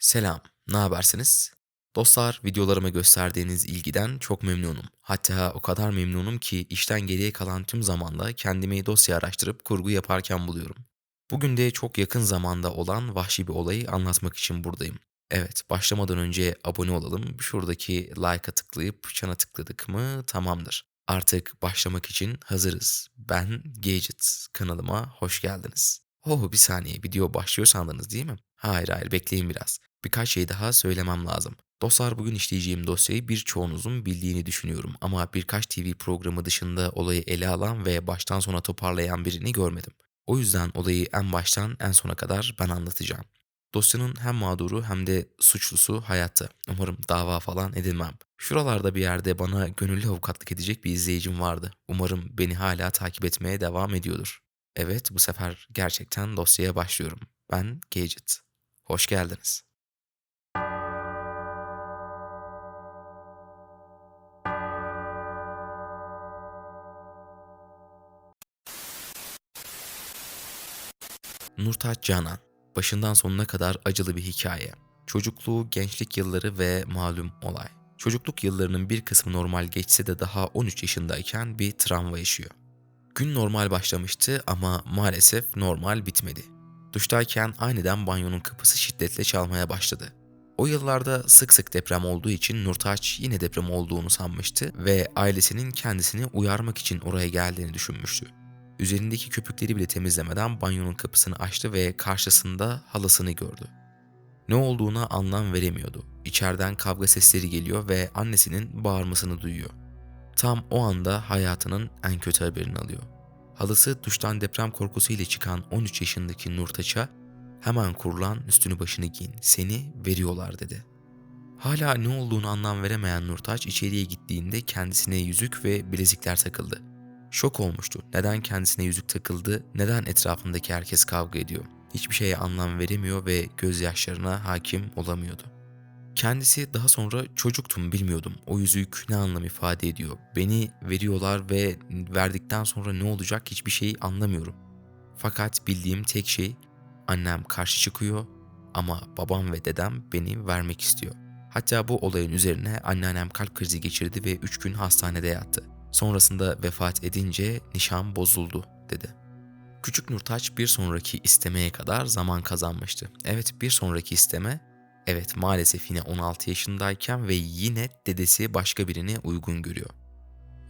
Selam, ne habersiniz? Dostlar, videolarıma gösterdiğiniz ilgiden çok memnunum. Hatta o kadar memnunum ki işten geriye kalan tüm zamanda kendimi dosya araştırıp kurgu yaparken buluyorum. Bugün de çok yakın zamanda olan vahşi bir olayı anlatmak için buradayım. Evet, başlamadan önce abone olalım. Şuradaki like'a tıklayıp çana tıkladık mı tamamdır. Artık başlamak için hazırız. Ben Gadget kanalıma hoş geldiniz. Oh bir saniye video başlıyor sandınız değil mi? Hayır hayır bekleyin biraz. Birkaç şey daha söylemem lazım. Dostlar bugün işleyeceğim dosyayı birçoğunuzun bildiğini düşünüyorum ama birkaç TV programı dışında olayı ele alan ve baştan sona toparlayan birini görmedim. O yüzden olayı en baştan en sona kadar ben anlatacağım. Dosyanın hem mağduru hem de suçlusu hayatta. Umarım dava falan edilmem. Şuralarda bir yerde bana gönüllü avukatlık edecek bir izleyicim vardı. Umarım beni hala takip etmeye devam ediyordur. Evet, bu sefer gerçekten dosyaya başlıyorum. Ben Gadget. Hoş geldiniz. Nurtaç Canan. Başından sonuna kadar acılı bir hikaye. Çocukluğu, gençlik yılları ve malum olay. Çocukluk yıllarının bir kısmı normal geçse de daha 13 yaşındayken bir travma yaşıyor. Gün normal başlamıştı ama maalesef normal bitmedi. Duştayken aniden banyonun kapısı şiddetle çalmaya başladı. O yıllarda sık sık deprem olduğu için Nurtaç yine deprem olduğunu sanmıştı ve ailesinin kendisini uyarmak için oraya geldiğini düşünmüştü. Üzerindeki köpükleri bile temizlemeden banyonun kapısını açtı ve karşısında halasını gördü. Ne olduğuna anlam veremiyordu. İçeriden kavga sesleri geliyor ve annesinin bağırmasını duyuyor. Tam o anda hayatının en kötü haberini alıyor. Halısı duştan deprem korkusuyla çıkan 13 yaşındaki Nurtaç'a hemen kurulan üstünü başını giyin seni veriyorlar dedi. Hala ne olduğunu anlam veremeyen Nurtaç içeriye gittiğinde kendisine yüzük ve bilezikler takıldı. Şok olmuştu. Neden kendisine yüzük takıldı, neden etrafındaki herkes kavga ediyor. Hiçbir şeye anlam veremiyor ve gözyaşlarına hakim olamıyordu. Kendisi daha sonra çocuktum bilmiyordum. O yüzük ne anlam ifade ediyor. Beni veriyorlar ve verdikten sonra ne olacak hiçbir şeyi anlamıyorum. Fakat bildiğim tek şey annem karşı çıkıyor ama babam ve dedem beni vermek istiyor. Hatta bu olayın üzerine anneannem kalp krizi geçirdi ve 3 gün hastanede yattı. Sonrasında vefat edince nişan bozuldu dedi. Küçük Nurtaç bir sonraki istemeye kadar zaman kazanmıştı. Evet bir sonraki isteme Evet maalesef yine 16 yaşındayken ve yine dedesi başka birini uygun görüyor.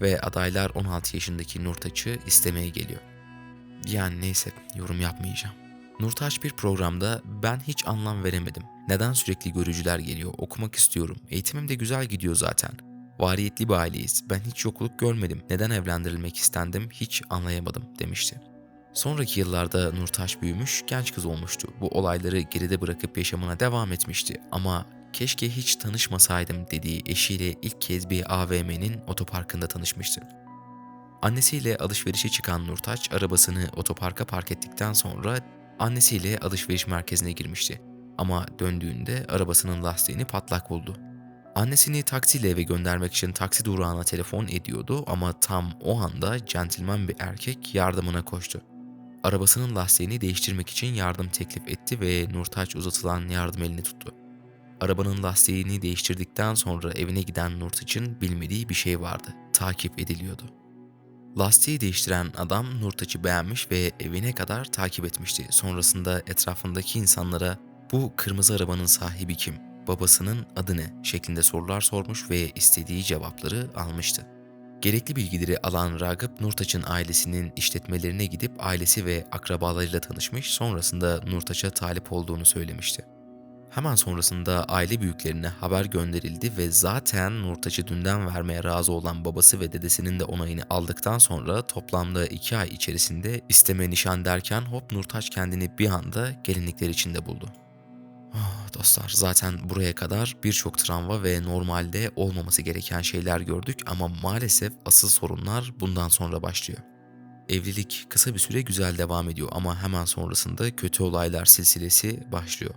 Ve adaylar 16 yaşındaki Nurtaç'ı istemeye geliyor. Yani neyse yorum yapmayacağım. Nurtaç bir programda ben hiç anlam veremedim. Neden sürekli görücüler geliyor? Okumak istiyorum. Eğitimim de güzel gidiyor zaten. Variyetli bir aileyiz. Ben hiç yokluk görmedim. Neden evlendirilmek istendim hiç anlayamadım demişti. Sonraki yıllarda Nurtaş büyümüş, genç kız olmuştu. Bu olayları geride bırakıp yaşamına devam etmişti ama keşke hiç tanışmasaydım dediği eşiyle ilk kez bir AVM'nin otoparkında tanışmıştı. Annesiyle alışverişe çıkan Nurtaç arabasını otoparka park ettikten sonra annesiyle alışveriş merkezine girmişti. Ama döndüğünde arabasının lastiğini patlak buldu. Annesini taksiyle eve göndermek için taksi durağına telefon ediyordu ama tam o anda centilmen bir erkek yardımına koştu. Arabasının lastiğini değiştirmek için yardım teklif etti ve Nurtaç uzatılan yardım elini tuttu. Arabanın lastiğini değiştirdikten sonra evine giden Nurtaç'ın bilmediği bir şey vardı. Takip ediliyordu. Lastiği değiştiren adam Nurtaç'ı beğenmiş ve evine kadar takip etmişti. Sonrasında etrafındaki insanlara bu kırmızı arabanın sahibi kim, babasının adı ne şeklinde sorular sormuş ve istediği cevapları almıştı. Gerekli bilgileri alan Ragıp Nurtaç'ın ailesinin işletmelerine gidip ailesi ve akrabalarıyla tanışmış sonrasında Nurtaç'a talip olduğunu söylemişti. Hemen sonrasında aile büyüklerine haber gönderildi ve zaten Nurtaç'ı dünden vermeye razı olan babası ve dedesinin de onayını aldıktan sonra toplamda iki ay içerisinde isteme nişan derken hop Nurtaç kendini bir anda gelinlikler içinde buldu. Dostlar zaten buraya kadar birçok travma ve normalde olmaması gereken şeyler gördük ama maalesef asıl sorunlar bundan sonra başlıyor. Evlilik kısa bir süre güzel devam ediyor ama hemen sonrasında kötü olaylar silsilesi başlıyor.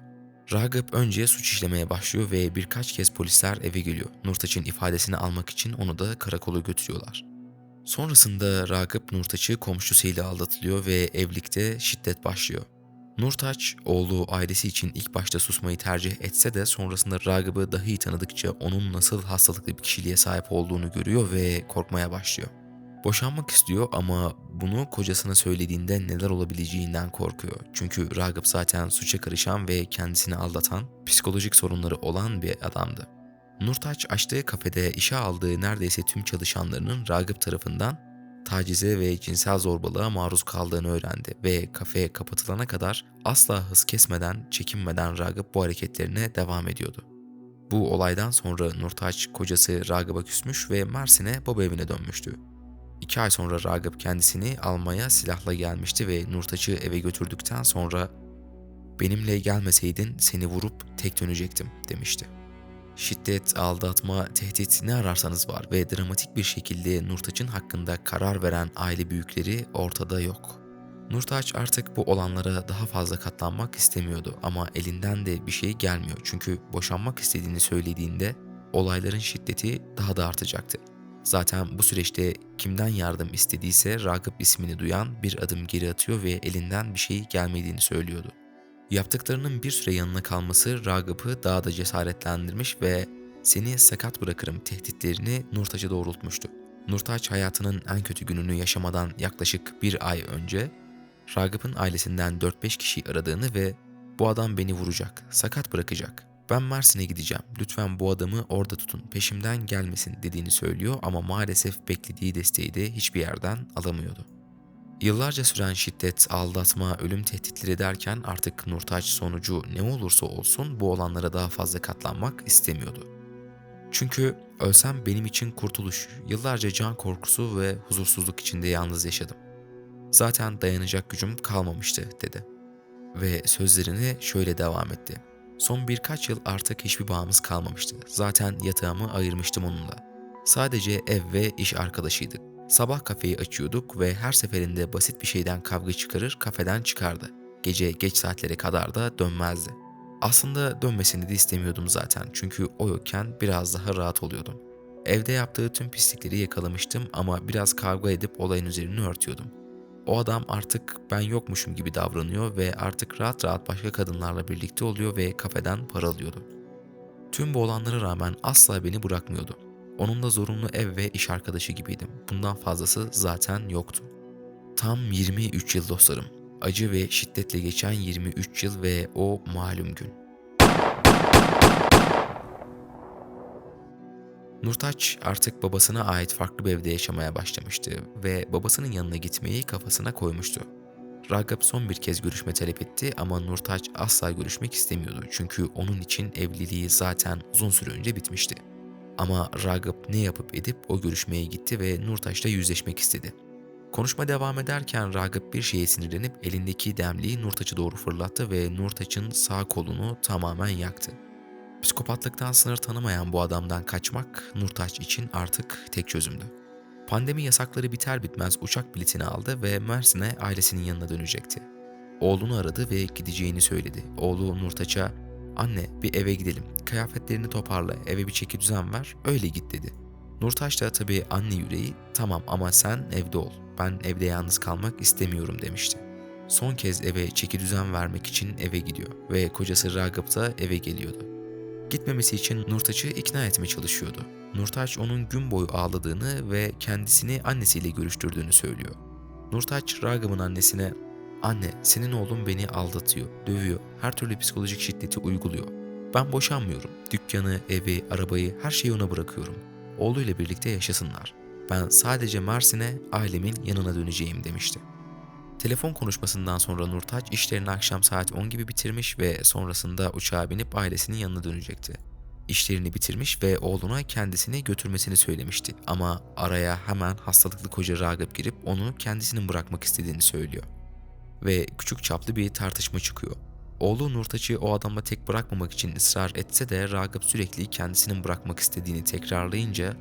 Ragıp önce suç işlemeye başlıyor ve birkaç kez polisler eve geliyor. Nurtaç'ın ifadesini almak için onu da karakola götürüyorlar. Sonrasında Ragıp Nurtaç'ı komşusuyla aldatılıyor ve evlilikte şiddet başlıyor. Nurtaç, oğlu ailesi için ilk başta susmayı tercih etse de sonrasında Ragıp'ı daha iyi tanıdıkça onun nasıl hastalıklı bir kişiliğe sahip olduğunu görüyor ve korkmaya başlıyor. Boşanmak istiyor ama bunu kocasına söylediğinde neler olabileceğinden korkuyor. Çünkü Ragıp zaten suça karışan ve kendisini aldatan, psikolojik sorunları olan bir adamdı. Nurtaç açtığı kafede işe aldığı neredeyse tüm çalışanlarının Ragıp tarafından tacize ve cinsel zorbalığa maruz kaldığını öğrendi ve kafeye kapatılana kadar asla hız kesmeden, çekinmeden Ragıp bu hareketlerine devam ediyordu. Bu olaydan sonra Nurtaç kocası Ragıp'a küsmüş ve Mersin'e baba evine dönmüştü. İki ay sonra Ragıp kendisini almaya silahla gelmişti ve Nurtaç'ı eve götürdükten sonra ''Benimle gelmeseydin seni vurup tek dönecektim.'' demişti. Şiddet, aldatma, tehdit ne ararsanız var ve dramatik bir şekilde Nurtaç'ın hakkında karar veren aile büyükleri ortada yok. Nurtaç artık bu olanlara daha fazla katlanmak istemiyordu ama elinden de bir şey gelmiyor çünkü boşanmak istediğini söylediğinde olayların şiddeti daha da artacaktı. Zaten bu süreçte kimden yardım istediyse Ragıp ismini duyan bir adım geri atıyor ve elinden bir şey gelmediğini söylüyordu. Yaptıklarının bir süre yanına kalması Ragıp'ı daha da cesaretlendirmiş ve seni sakat bırakırım tehditlerini Nurtaç'a doğrultmuştu. Nurtaç hayatının en kötü gününü yaşamadan yaklaşık bir ay önce Ragıp'ın ailesinden 4-5 kişi aradığını ve bu adam beni vuracak, sakat bırakacak. Ben Mersin'e gideceğim. Lütfen bu adamı orada tutun. Peşimden gelmesin dediğini söylüyor ama maalesef beklediği desteği de hiçbir yerden alamıyordu. Yıllarca süren şiddet, aldatma, ölüm tehditleri derken artık Nurtaç sonucu ne olursa olsun bu olanlara daha fazla katlanmak istemiyordu. Çünkü ölsem benim için kurtuluş, yıllarca can korkusu ve huzursuzluk içinde yalnız yaşadım. Zaten dayanacak gücüm kalmamıştı dedi. Ve sözlerine şöyle devam etti. Son birkaç yıl artık hiçbir bağımız kalmamıştı. Zaten yatağımı ayırmıştım onunla. Sadece ev ve iş arkadaşıydık. Sabah kafeyi açıyorduk ve her seferinde basit bir şeyden kavga çıkarır kafeden çıkardı. Gece geç saatlere kadar da dönmezdi. Aslında dönmesini de istemiyordum zaten çünkü o yokken biraz daha rahat oluyordum. Evde yaptığı tüm pislikleri yakalamıştım ama biraz kavga edip olayın üzerini örtüyordum. O adam artık ben yokmuşum gibi davranıyor ve artık rahat rahat başka kadınlarla birlikte oluyor ve kafeden para alıyordu. Tüm bu olanlara rağmen asla beni bırakmıyordu. Onunla zorunlu ev ve iş arkadaşı gibiydim. Bundan fazlası zaten yoktu. Tam 23 yıl dostlarım. Acı ve şiddetle geçen 23 yıl ve o malum gün. Nurtaç artık babasına ait farklı bir evde yaşamaya başlamıştı ve babasının yanına gitmeyi kafasına koymuştu. Ragıp son bir kez görüşme talep etti ama Nurtaç asla görüşmek istemiyordu çünkü onun için evliliği zaten uzun süre önce bitmişti. Ama Ragıp ne yapıp edip o görüşmeye gitti ve Nurtaç'la yüzleşmek istedi. Konuşma devam ederken Ragıp bir şeye sinirlenip elindeki demliği Nurtaç'a doğru fırlattı ve Nurtaç'ın sağ kolunu tamamen yaktı. Psikopatlıktan sınır tanımayan bu adamdan kaçmak Nurtaç için artık tek çözümdü. Pandemi yasakları biter bitmez uçak biletini aldı ve Mersin'e ailesinin yanına dönecekti. Oğlunu aradı ve gideceğini söyledi. Oğlu Nurtaç'a Anne bir eve gidelim. Kıyafetlerini toparla, eve bir çeki düzen ver, öyle git dedi. Nurtaş da tabii anne yüreği tamam ama sen evde ol. Ben evde yalnız kalmak istemiyorum demişti. Son kez eve çeki düzen vermek için eve gidiyor ve kocası Ragıp da eve geliyordu. Gitmemesi için Nurtaç'ı ikna etmeye çalışıyordu. Nurtaç onun gün boyu ağladığını ve kendisini annesiyle görüştürdüğünü söylüyor. Nurtaç Ragıp'ın annesine Anne, senin oğlun beni aldatıyor, dövüyor, her türlü psikolojik şiddeti uyguluyor. Ben boşanmıyorum. Dükkanı, evi, arabayı, her şeyi ona bırakıyorum. Oğluyla birlikte yaşasınlar. Ben sadece Mersin'e, ailemin yanına döneceğim demişti. Telefon konuşmasından sonra Nurtaç işlerini akşam saat 10 gibi bitirmiş ve sonrasında uçağa binip ailesinin yanına dönecekti. İşlerini bitirmiş ve oğluna kendisini götürmesini söylemişti ama araya hemen hastalıklı koca Ragıp girip onu kendisinin bırakmak istediğini söylüyor ve küçük çaplı bir tartışma çıkıyor. Oğlu Nurtaç'ı o adamla tek bırakmamak için ısrar etse de Ragıp sürekli kendisinin bırakmak istediğini tekrarlayınca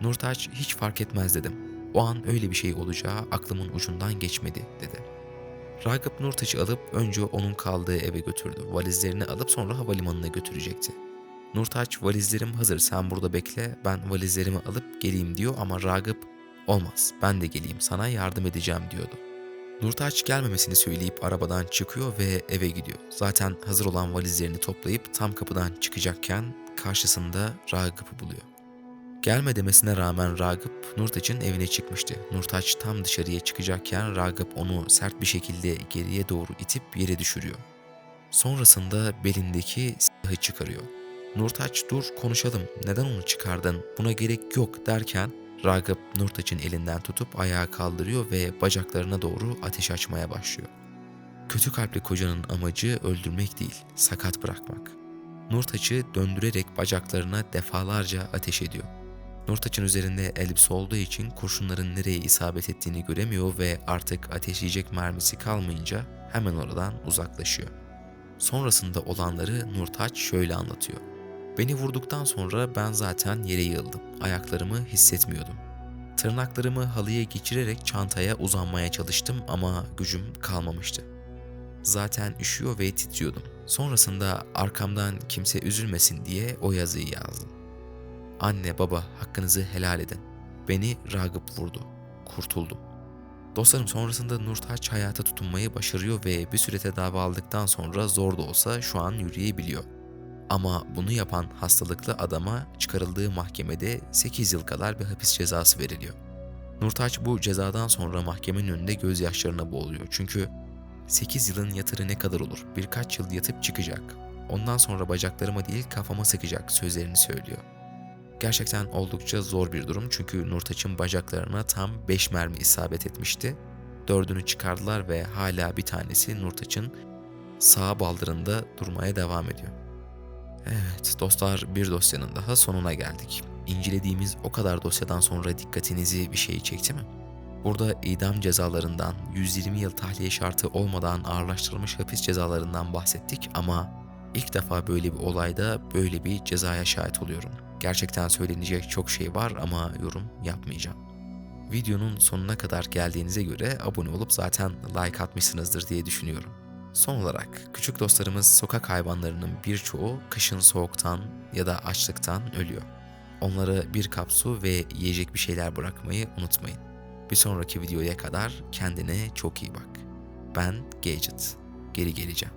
Nurtaç hiç fark etmez dedim. O an öyle bir şey olacağı aklımın ucundan geçmedi dedi. Ragıp Nurtaç'ı alıp önce onun kaldığı eve götürdü. Valizlerini alıp sonra havalimanına götürecekti. Nurtaç valizlerim hazır sen burada bekle ben valizlerimi alıp geleyim diyor ama Ragıp olmaz ben de geleyim sana yardım edeceğim diyordu. Nurtaç gelmemesini söyleyip arabadan çıkıyor ve eve gidiyor. Zaten hazır olan valizlerini toplayıp tam kapıdan çıkacakken karşısında Ragıp'ı buluyor. Gelme demesine rağmen Ragıp Nurtaç'ın evine çıkmıştı. Nurtaç tam dışarıya çıkacakken Ragıp onu sert bir şekilde geriye doğru itip yere düşürüyor. Sonrasında belindeki silahı çıkarıyor. Nurtaç dur konuşalım neden onu çıkardın buna gerek yok derken Ragıp Nurtaç'ın elinden tutup ayağa kaldırıyor ve bacaklarına doğru ateş açmaya başlıyor. Kötü kalpli kocanın amacı öldürmek değil, sakat bırakmak. Nurtaç'ı döndürerek bacaklarına defalarca ateş ediyor. Nurtaç'ın üzerinde elbise olduğu için kurşunların nereye isabet ettiğini göremiyor ve artık ateşleyecek mermisi kalmayınca hemen oradan uzaklaşıyor. Sonrasında olanları Nurtaç şöyle anlatıyor. Beni vurduktan sonra ben zaten yere yığıldım. Ayaklarımı hissetmiyordum. Tırnaklarımı halıya geçirerek çantaya uzanmaya çalıştım ama gücüm kalmamıştı. Zaten üşüyor ve titriyordum. Sonrasında arkamdan kimse üzülmesin diye o yazıyı yazdım. Anne baba hakkınızı helal edin. Beni Ragıp vurdu. Kurtuldum. Dostlarım sonrasında Nurtaç hayata tutunmayı başarıyor ve bir süre tedavi aldıktan sonra zor da olsa şu an yürüyebiliyor. Ama bunu yapan hastalıklı adama çıkarıldığı mahkemede 8 yıl kadar bir hapis cezası veriliyor. Nurtaç bu cezadan sonra mahkemenin önünde gözyaşlarına boğuluyor. Çünkü 8 yılın yatırı ne kadar olur? Birkaç yıl yatıp çıkacak. Ondan sonra bacaklarıma değil kafama sıkacak sözlerini söylüyor. Gerçekten oldukça zor bir durum çünkü Nurtaç'ın bacaklarına tam 5 mermi isabet etmişti. Dördünü çıkardılar ve hala bir tanesi Nurtaç'ın sağ baldırında durmaya devam ediyor. Evet dostlar bir dosyanın daha sonuna geldik. İncelediğimiz o kadar dosyadan sonra dikkatinizi bir şey çekti mi? Burada idam cezalarından, 120 yıl tahliye şartı olmadan ağırlaştırılmış hapis cezalarından bahsettik ama ilk defa böyle bir olayda böyle bir cezaya şahit oluyorum. Gerçekten söylenecek çok şey var ama yorum yapmayacağım. Videonun sonuna kadar geldiğinize göre abone olup zaten like atmışsınızdır diye düşünüyorum. Son olarak küçük dostlarımız sokak hayvanlarının birçoğu kışın soğuktan ya da açlıktan ölüyor. Onlara bir kap su ve yiyecek bir şeyler bırakmayı unutmayın. Bir sonraki videoya kadar kendine çok iyi bak. Ben Gadget. Geri geleceğim.